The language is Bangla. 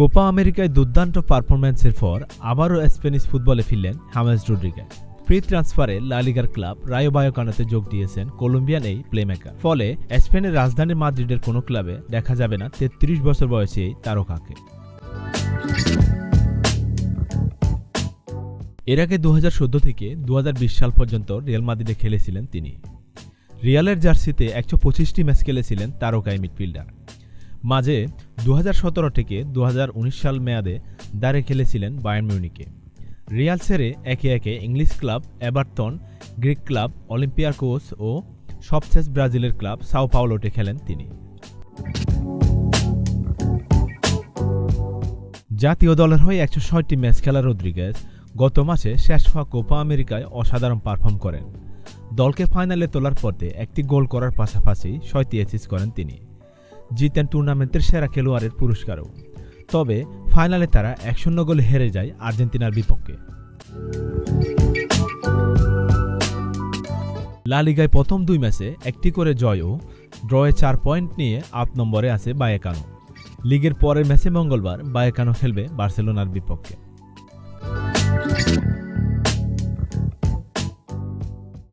কোপা আমেরিকায় দুর্দান্ত পারফরম্যান্সের পর আবারও স্প্যানিশ ফুটবলে ফিরলেন হামেস রোড্রিগেজ। ফ্রি ট্রান্সফারে লালিগার ক্লাব রায়ো বায়োকানাতে যোগ দিয়েছেন কলম্বিয়ান এই প্লেমেকার। ফলে স্পেনের রাজধানী মাদ্রিদের কোনো ক্লাবে দেখা যাবে না তেত্রিশ বছর বয়সী এই তারকাকে। এর আগে দু হাজার চোদ্দ থেকে দু হাজার বিশ সাল পর্যন্ত রিয়াল মাদ্রিদে খেলেছিলেন তিনি। রিয়ালের জার্সিতে একশো পঁচিশটি ম্যাচ খেলেছিলেন তারকাই মিডফিল্ডার। মাঝে দু হাজার সতেরো থেকে দু হাজার উনিশ সাল মেয়াদে দাঁড়ে খেলেছিলেন বায়ার্ন মিউনিকে রিয়াল সেরে একে একে English club Everton, Greek club Olympiacos ও সবশেষ ব্রাজিলের ক্লাব সাও পাওলোতে খেলেন তিনি। জাতীয় দলের হয়ে একশো ছয়টি ম্যাচ খেলা রদ্রিগেজ গত মাসে শেষ হওয়া কোপা আমেরিকায় অসাধারণ পারফর্ম করেন। দলকে ফাইনালে তোলার পথে একটি গোল করার পাশাপাশি ছয়টি অ্যাসিস্ট করেন তিনি। জিতেন টুর্নামেন্টের সেরা খেলোয়াড়ের পুরস্কারও। তবে ফাইনালে তারা এক শূন্য গোলে হেরে যায় আর্জেন্টিনার বিপক্ষে। লা লিগায় প্রথম দুই ম্যাচে একটি করে জয় ও ড্রয়ে চার পয়েন্ট নিয়ে আট নম্বরে আছে বায়েকানো। লিগের পরের ম্যাচে মঙ্গলবার বায়েকানো খেলবে বার্সেলোনার বিপক্ষে।